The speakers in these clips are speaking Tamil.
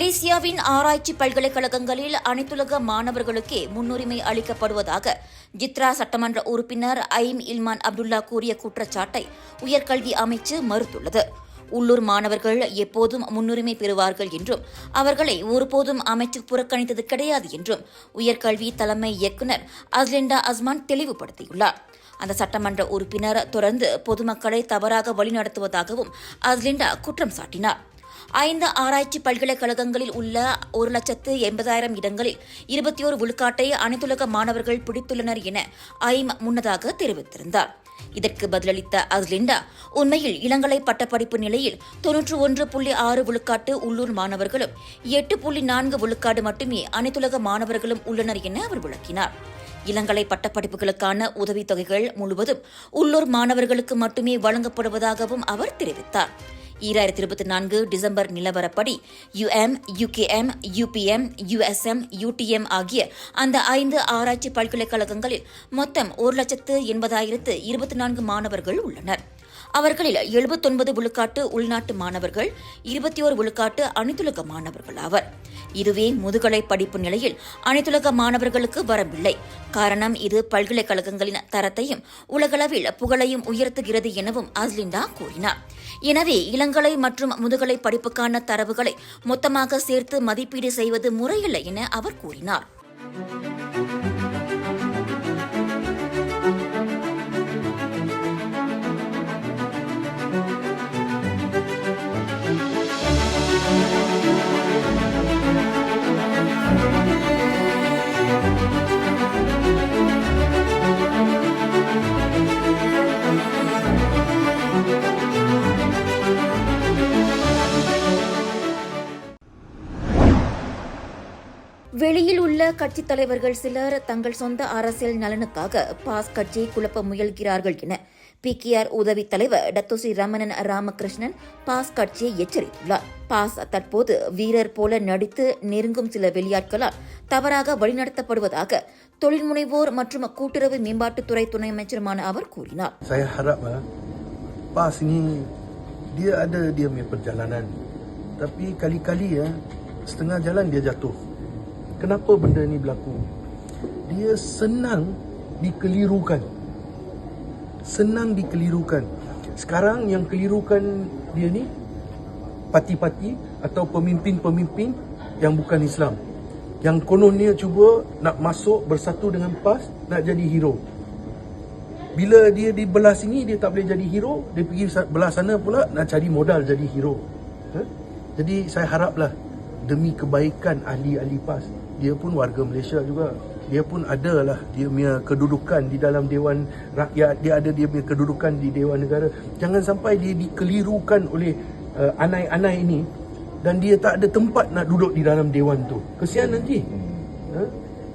மலேசியாவின் ஆராய்ச்சி பல்கலைக்கழகங்களில் அனைத்துலக மாணவர்களுக்கே முன்னுரிமை அளிக்கப்படுவதாக ஜித்ரா சட்டமன்ற உறுப்பினர் ஐம் இல்மான் அப்துல்லா கூறிய குற்றச்சாட்டை உயர்கல்வி அமைச்சு மறுத்துள்ளது. உள்ளூர் மாணவர்கள் எப்போதும் முன்னுரிமை பெறுவார்கள் என்றும் அவர்களை ஒருபோதும் அமைச்சு புறக்கணித்தது கிடையாது என்றும் உயர்கல்வி தலைமை இயக்குநர் அஸ்லிண்டா அஸ்மான் தெளிவுபடுத்தியுள்ளார். அந்த சட்டமன்ற உறுப்பினர் தொடர்ந்து பொதுமக்களை தவறாக வழிநடத்துவதாகவும் அஸ்லிண்டா குற்றம் சாட்டினார். ஐந்து ஆராய்ச்சி பல்கலைக்கழகங்களில் உள்ள ஒரு லட்சத்து எண்பதாயிரம் இடங்களில் இருபத்தி ஒரு விழுக்காட்டை அனைத்துலக மாணவர்கள் பிடித்துள்ளனர் என ஐம் முன்னதாக தெரிவித்திருந்தார். இதற்கு பதிலளித்த அஸ்லிண்டா உண்மையில் இளங்கலை பட்டப்படிப்பு நிலையில் தொன்னூற்று ஒன்று புள்ளி ஆறு விழுக்காட்டு உள்ளூர் மாணவர்களும் எட்டு புள்ளி நான்கு விழுக்காடு மட்டுமே அனைத்துலக மாணவர்களும் உள்ளனர் என அவர் விளக்கினார். இளங்கலை பட்டப்படிப்புகளுக்கான உதவித்தொகைகள் முழுவதும் உள்ளூர் மாணவர்களுக்கு மட்டுமே வழங்கப்படுவதாகவும் அவர் தெரிவித்தார். ஈராயிரத்தி இருபத்தி நான்கு டிசம்பர் நிலவரப்படி UM UKM UPM USM UTM ஆகிய அந்த ஐந்து ஆராய்ச்சி பல்கலைக்கழகங்களில் மொத்தம் ஒரு லட்சத்து எண்பதாயிரத்து இருபத்தி நான்கு மாணவர்கள் உள்ளனர். அவர்களில் எழுபத்தொன்பது விழுக்காட்டு உள்நாட்டு மாணவர்கள் இருபத்தி ஒரு விழுக்காட்டு அனைத்துலக மாணவர்கள் ஆவர். இதுவே முதுகலை படிப்பு நிலையில் அனைத்துலக மாணவர்களுக்கு வரவில்லை காரணம் இது பல்கலைக்கழகங்களின் தரத்தையும் உலகளவில் புகழையும் உயர்த்துகிறது எனவும் அஸ்லிண்டா கூறினார். எனவே இளங்கலை மற்றும் முதுகலை படிப்புக்கான தரவுகளை மொத்தமாக சேர்த்து மதிப்பீடு செய்வது முறையில்லை என அவர் கூறினார். வெளியில் உள்ள கட்சித் தலைவர்கள் சிலர் தங்கள் சொந்த அரசியல் நலனுக்காக பாஸ் கட்சியை குழப்ப முயல்கிறார்கள் என பிகேஆர் உதவி தலைவர் டத்துசி ரமணன் ராமகிருஷ்ணன் பாஸ் கட்சியை எச்சரித்துள்ளார் பாஸ் தற்போது வீரர் போல நடித்து நெருங்கும் சில வெளியாட்களால் தவறாக வழிநடத்தப்படுவதாக தொழில் முனைவோர் மற்றும் கூட்டுறவு மேம்பாட்டுத்துறை துணை அமைச்சருமான அவர் கூறினார் eh, dia ada dia punya perjalanan. Tapi kali-kali ya setengah jalan dia jatuh. Kenapa benda ni berlaku? Dia senang dikelirukan. Senang dikelirukan. Sekarang yang kelirukan dia ni parti-parti atau pemimpin-pemimpin yang bukan Islam. Yang kononnya cuba nak masuk bersatu dengan PAS nak jadi hero. Bila dia di belah sini dia tak boleh jadi hero, dia pergi belah sana pula nak cari modal jadi hero. Ha? Jadi saya haraplah demi kebaikan ahli-ahli PAS, dia pun warga Malaysia juga. Dia pun adalah dia punya kedudukan di dalam Dewan Rakyat, dia ada dia punya kedudukan di Dewan Negara. Jangan sampai dia dikelirukan oleh uh, anai-anai ini dan dia tak ada tempat nak duduk di dalam dewan tu. Kesian nanti. Ha?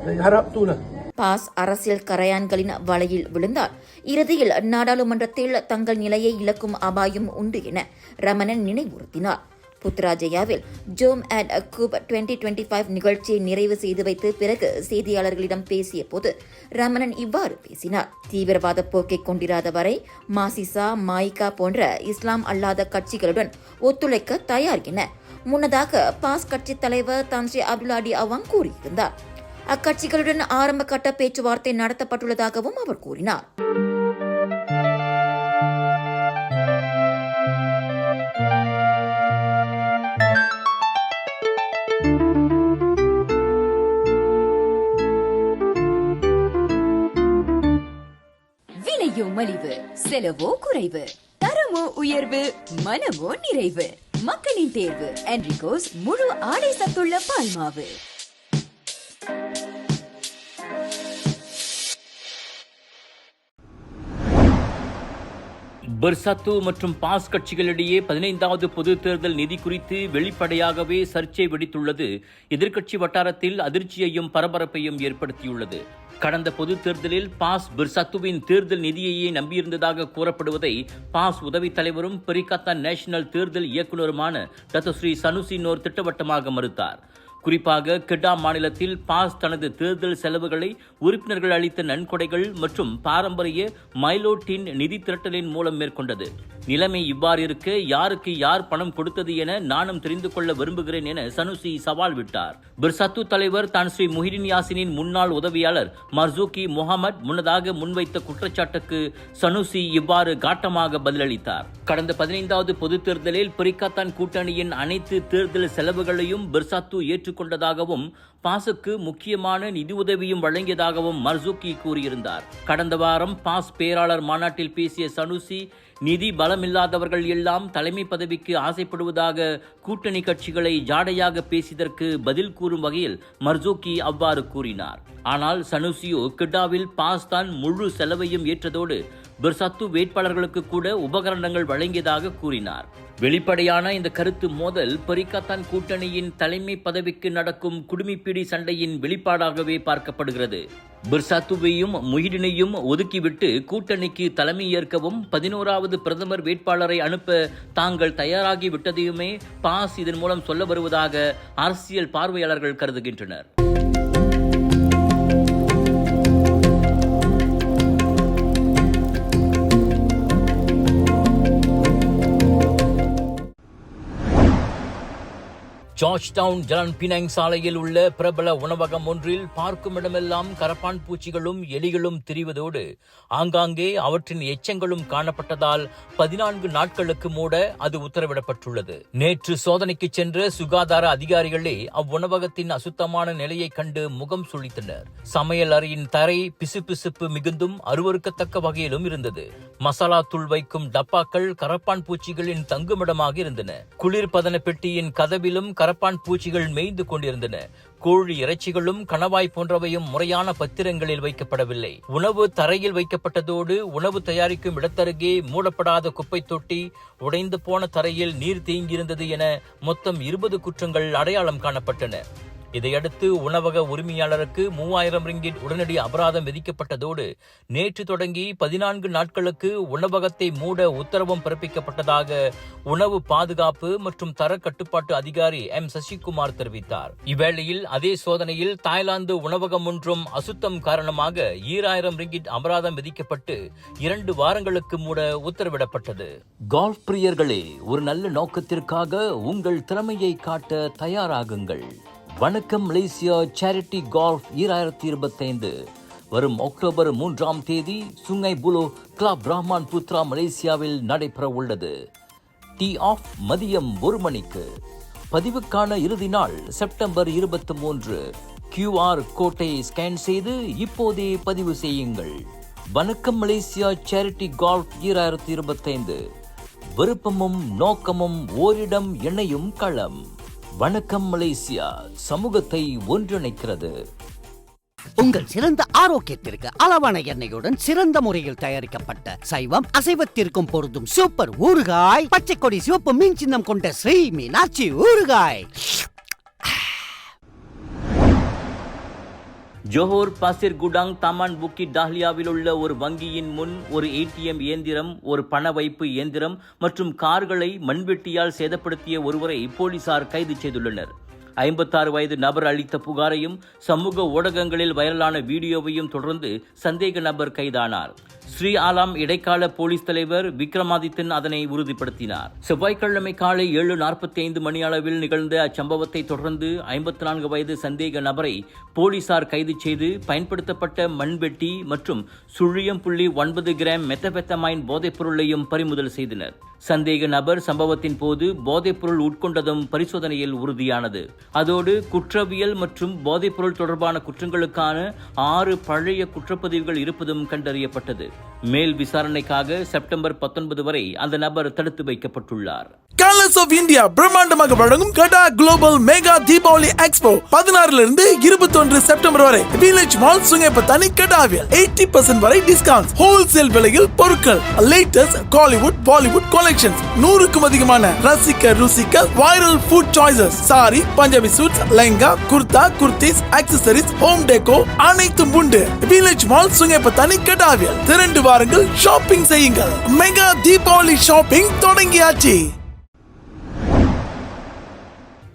Saya harap tu lah. PAS அரசியல் கரையான்களின் வலையில் விழுந்தால் இறுதியில் நாடாளுமன்றத்தில் தங்கள் நிலையை இழக்கும் அபாயம் உண்டு என ரமணன் நினைவுறுத்தினார் புத்ராஜயாவில் ஜோம் அண்ட் அக்கூப் டுவெண்டி டுவெண்டி ஃபைவ் நிகழ்ச்சியை நிறைவு செய்து வைத்து பிறகு செய்தியாளர்களிடம் பேசிய போது ரமணன் இவ்வாறு பேசினார். தீவிரவாத போக்கை கொண்டிராத வரை மாசிசா மாயிகா போன்ற இஸ்லாம் அல்லாத கட்சிகளுடன் ஒத்துழைக்க தயார் என முன்னதாக பாஸ் கட்சி தலைவர் தான்ஸ்ரீ அப்துல்லாடி அவாங் கூறியிருந்தார். அக்கட்சிகளுடன் ஆரம்ப கட்ட பேச்சுவார்த்தை நடத்தப்பட்டுள்ளதாகவும் அவர் கூறினார். மலிவு செலவோ குறைவு தரமோ உயர்வு மனமோ நிறைவு. மக்களின் தேர்வு என்ரிகோஸ் முழு ஆடை சத்துள்ள பால்மாவு பெர்சத்து மற்றும் பாஸ் கட்சிகளிடையே பதினைந்தாவது பொது தேர்தல் நிதி குறித்து வெளிப்படையாகவே சர்ச்சை வெடித்துள்ளது. எதிர்க்கட்சி வட்டாரத்தில் அதிர்ச்சியையும் பரபரப்பையும் ஏற்படுத்தியுள்ளது. கடந்த பொது தேர்தலில் பாஸ் பிர்சத்துவின் தேர்தல் நிதியையே நம்பியிருந்ததாக கூறப்படுவதை பாஸ் உதவித் தலைவரும் பெரிகாத்தா நேஷனல் தேர்தல் இயக்குநருமான டத்தஸ்ரீ சனுசினோர் திட்டவட்டமாக மறுத்தார். குறிப்பாக கெடா மாநிலத்தில் பாஸ் தனது தேர்தல் செலவுகளை உறுப்பினர்கள் அளித்த நன்கொடைகள் மற்றும் பாரம்பரிய மைலோட்டின் நிதி திரட்டலின் மூலம் மேற்கொண்டது. நிலைமை இவ்வாறு இருக்க யாருக்கு யார் பணம் கொடுத்தது என நானும் தெரிந்து கொள்ள விரும்புகிறேன் என சனுசி சவால் விட்டார். பிர்சத்து தலைவர் தான் ஸ்ரீ முஹிடின் யாசினின் முன்னாள் உதவியாளர் மர்சூகி முகமது முன்னதாக முன்வைத்த குற்றச்சாட்டுக்கு சனுசி இவ்வாறு காட்டமாக பதிலளித்தார். கடந்த பதினைந்தாவது பொதுத் தேர்தலில் பிரிக்காத்தான் கூட்டணியின் அனைத்து தேர்தல் செலவுகளையும் பிர்சாத்து ஏற்றுக்கொண்டதாகவும் பாஸுக்கு முக்கியமான நிதியுதவியும் வழங்கியதாகவும் மர்சூக்கி கூறியிருந்தார். கடந்த வாரம் பாஸ் பேராளர் மாநாட்டில் பேசிய சனுசி நிதி பலமில்லாதவர்கள் எல்லாம் தலைமை பதவிக்கு ஆசைப்படுவதாக கூட்டணி கட்சிகளை ஜாடையாக பேசியதற்கு பதில் கூறும் வகையில் மர்சூக்கி அவ்வாறு கூறினார். ஆனால் சனுசியோ கிட்டாவில் பாஸ்தான் முழு செலவையும் ஏற்றதோடு பிர்சத்து வேட்பாளர்களுக்கு கூட உபகரணங்கள் வழங்கியதாக கூறினார். வெளிப்படையான இந்த கருத்து மோதல் பரிகாத்தான் கூட்டணியின் தலைமை பதவிக்கு நடக்கும் குடுமிப்பிடி சண்டையின் வெளிப்பாடாகவே பார்க்கப்படுகிறது. பிர்சாத்துவையும் முஹிடினையும் ஒதுக்கிவிட்டு கூட்டணிக்கு தலைமை ஏற்கவும் பதினோராவது பிரதமர் வேட்பாளரை அனுப்ப தாங்கள் தயாராகி விட்டதையுமே பாஸ் இதன் மூலம் சொல்ல வருவதாக அரசியல் பார்வையாளர்கள் கருதுகின்றனர். ஜார்ஜ் டவுன் ஜலன் பினாங் சாலையில் உள்ள பிரபல உணவகம் ஒன்றில் பார்க்கும் இடமெல்லாம் கரப்பான் பூச்சிகளும் எலிகளும் திரிவதோடு ஆங்காங்கே அவற்றின் எச்சங்களும் காணப்பட்டதால் பதினான்கு நாட்களுக்கு மூட அது உத்தரவிடப்பட்டுள்ளது. நேற்று சோதனைக்கு சென்ற சுகாதார அதிகாரிகளே அவ்வுணவகத்தின் அசுத்தமான நிலையை கண்டு முகம் சுழித்தனர். சமையல் அறையின் தரை பிசுபிசுப்பு மிகுந்தும் அருவருக்கத்தக்க வகையிலும் இருந்தது. மசாலா தூள் வைக்கும் டப்பாக்கள் கரப்பான் பூச்சிகளின் தங்குமிடமாக இருந்தன. குளிர்பதன பெட்டியின் கதவிலும் கரப்பான் பூச்சிகள் மேய்ந்து கொண்டிருந்தன. கோழி இறைச்சிகளும் கணவாய் போன்றவையும் முறையான பத்திரங்களில் வைக்கப்படவில்லை. உணவு தரையில் வைக்கப்பட்டதோடு உணவு தயாரிக்கும் இடத்தருகே மூடப்படாத குப்பை தொட்டி உடைந்து போன தரையில் நீர் தேங்கியிருந்தது என மொத்தம் இருபது குற்றங்கள் அடையாளம் காணப்பட்டன. இதையடுத்து உணவக உரிமையாளருக்கு மூவாயிரம் ரிங்கிட் உடனடி அபராதம் விதிக்கப்பட்டதோடு நேற்று தொடங்கி பதினான்கு நாட்களுக்கு உணவகத்தை மூட உத்தரவும் பிறப்பிக்கப்பட்டதாக உணவு பாதுகாப்பு மற்றும் தர கட்டுப்பாட்டு அதிகாரி எம். சசிகுமார் தெரிவித்தார். இவ்வேளையில் அதே சோதனையில் தாய்லாந்து உணவகம் ஒன்றும் அசுத்தம் காரணமாக ஈராயிரம் ரிங்கிட் அபராதம் விதிக்கப்பட்டு இரண்டு வாரங்களுக்கு மூட உத்தரவிடப்பட்டது. கால்ஃப் பிரியர்களே ஒரு நல்ல நோக்கத்திற்காக உங்கள் திறமையை காட்ட தயாராகுங்கள். வணக்கம் மலேசியா சேரிட்டி கால்ஃப் ஈராயிரத்தி இருபத்தைந்து. வரும் அக்டோபர் மூன்றாம் தேதி Sungai Buloh club Rahman Putra மலேசியாவில் நடைபெற உள்ளது. டீ ஆஃப் மதியம் ஒரு மணிக்கு. பதிவுக்கான இறுதி நாள் செப்டம்பர் இருபத்தி மூன்று. கியூஆர் கோட்டை ஸ்கேன் செய்து இப்போதே பதிவு செய்யுங்கள். வணக்கம் மலேசியா சேரிட்டி கால்ஃப் ஈராயிரத்தி இருபத்தைந்து. விருப்பமும் நோக்கமும் ஓரிடம் இணையும் களம். வணக்கம் மலேசியா சமூகத்தை ஒன்றிணைக்கிறது. உங்கள் சிறந்த ஆரோக்கியத்திற்கு அளவான எண்ணெயுடன் சிறந்த முறையில் தயாரிக்கப்பட்ட சைவம் அசைவத்திற்கும் பொருந்தும் சூப்பர் ஊறுகாய் பச்சை கொடி சிவப்பு மீன் சின்னம் கொண்ட ஸ்ரீ மீனாட்சி ஊறுகாய். Johor Pasir Gudang Taman Bukit டாஹ்லியாவில் உள்ள ஒரு வங்கியின் முன் ஒரு ஏடிஎம் இயந்திரம் ஒரு பண வைப்பு இயந்திரம் மற்றும் கார்களை மண்வெட்டியால் சேதப்படுத்திய ஒருவரை போலீசார் கைது செய்துள்ளனர். ஐம்பத்தாறு வயது நபர் அளித்த புகாரையும் சமூக ஊடகங்களில் வைரலான வீடியோவையும் தொடர்ந்து சந்தேக நபர் கைதானார். ஸ்ரீ ஆலாம் இடைக்கால போலீஸ் தலைவர் விக்ரமாதித்தன் அதனை உறுதிப்படுத்தினார். செவ்வாய்க்கிழமை காலை ஏழு நாற்பத்தி ஐந்து மணி அளவில் நிகழ்ந்த அச்சம்பவத்தை தொடர்ந்து ஐம்பத்தி நான்கு வயது சந்தேக நபரை போலீசார் கைது செய்து பயன்படுத்தப்பட்ட மண்வெட்டி மற்றும் சுழியம் புள்ளி ஒன்பது கிராம் மெத்தபெத்தமைன் போதைப் பொருளையும் பறிமுதல் செய்தனர். சந்தேக நபர் சம்பவத்தின் போது போதைப்பொருள் உட்கொண்டதும் பரிசோதனையில் உறுதியானது. அதோடு குற்றவியல் மற்றும் போதைப்பொருள் தொடர்பான குற்றங்களுக்கான ஆறு பழைய குற்றப்பதிவுகள் இருப்பதும் கண்டறியப்பட்டது. மேல் விசாரணைக்காக செப்டம்பர் பத்தொன்பது வரை அந்த நபர் தடுத்து வைக்கப்பட்டுள்ளார். கலர்ஸ் ஆஃப் இந்தியா பிரம்மாண்டமாக வழங்கும் கடா குளோபல் மெகா தீபாவளி எக்ஸ்போ பதினாறுல இருந்து இருபத்தி ஒன்று செப்டம்பர் வரை. வில்லேஜ் மால் சுங்கப்பத்தானி கடாவில் எயிட்டி பர்சன்ட் வரை டிஸ்கவுண்ட் ஹோல்சேல் விலையில் பொருட்கள் லேட்டஸ்ட் காலிவுட் பாலிவுட் கலெக்ஷன்ஸ் நூறுக்கும் அதிகமான ரசிக்க ருசிக்க viral food choices sari Punjabi suits lehenga kurta kurtis accessories home deco அனைத்தும் உண்டு. வில்லேஜ் மால் சுங்கப்பத்தானி கடாவில் திரண்டு வாருங்கள் ஷாப்பிங் செய்யுங்கள். மெகா தீபாவளி ஷாப்பிங் தொடங்கியாச்சு.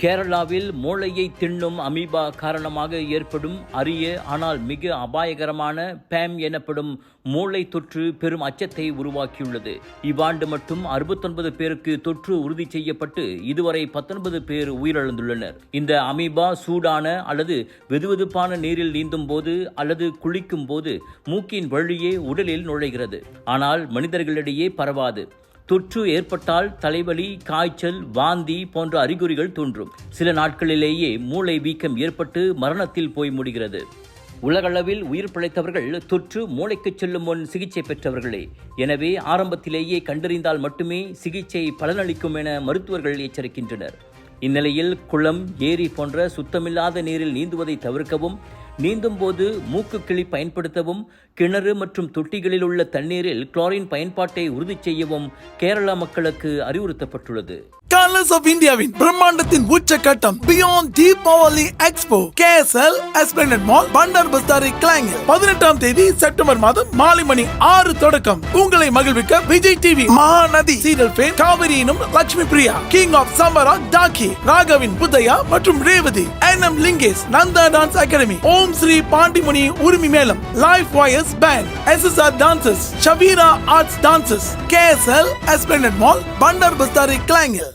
கேரளாவில் மூளையை தின்னும் அமீபா காரணமாக ஏற்படும் அரிய ஆனால் மிக அபாயகரமான பேம் எனப்படும் மூளை தொற்று பெரும் அச்சத்தை உருவாக்கியுள்ளது. இவ்வாண்டு மட்டும் அறுபத்தொன்பது பேருக்கு தொற்று உறுதி செய்யப்பட்டு இதுவரை பத்தொன்பது பேர் உயிரிழந்துள்ளனர். இந்த அமீபா சூடான அல்லது வெதுவெதுப்பான நீரில் நீந்தும் போது அல்லது குளிக்கும் போது மூக்கின் வழியே உடலில் நுழைகிறது. ஆனால் மனிதர்களிடையே பரவாது. தொற்று ஏற்பட்டால் தலைவலி காய்ச்சல் வாந்தி போன்ற அறிகுறிகள் தோன்றும். சில நாட்களிலேயே மூளை வீக்கம் ஏற்பட்டு மரணத்தில் போய் முடிகிறது. உலகளவில் உயிர் பிழைத்தவர்கள் தொற்று மூளைக்கு செல்லும் முன் சிகிச்சை பெற்றவர்களே. எனவே ஆரம்பத்திலேயே கண்டறிந்தால் மட்டுமே சிகிச்சை பலனளிக்கும் என மருத்துவர்கள் எச்சரிக்கின்றனர். இந்நிலையில் குளம் ஏரி போன்ற சுத்தமில்லாத நீரில் நீந்துவதை தவிர்க்கவும் நீந்தும் போது மூக்கு கிளி பயன்படுத்தவும் கிணறு மற்றும் தொட்டிகளில் உள்ள தண்ணீரில் குளோரின் பயன்பாட்டை உறுதி செய்யவும் கேரளா மக்களுக்கு அறிவுறுத்தப்பட்டுள்ளது. கலர்ஸ் ஆஃப் இந்தியாவின் பிரம்மாண்டத்தின் உச்சக்கட்டம் beyond Deepavali expo KSL Esplanade mall Bandar Bestari கிளாங்கல் பதினெட்டாம் தேதி செப்டம்பர் மாதம் மாலை மணி ஆறு தொடக்கம். உங்களை மகிழ்விக்க Vijay TV Mahanadhi serial fame காவிரியினும் Lakshmi Priya king of சம்பரா டாக்கி ராகவின் புத்தையா மற்றும் Revathi N M Lingesh Nandha dance academy Om Sri Pandimuni உரிமை மேலம் live wires band S S R dances Shabira arts dances KSL Esplanade mall Bandar Bestari கிளாங்கல்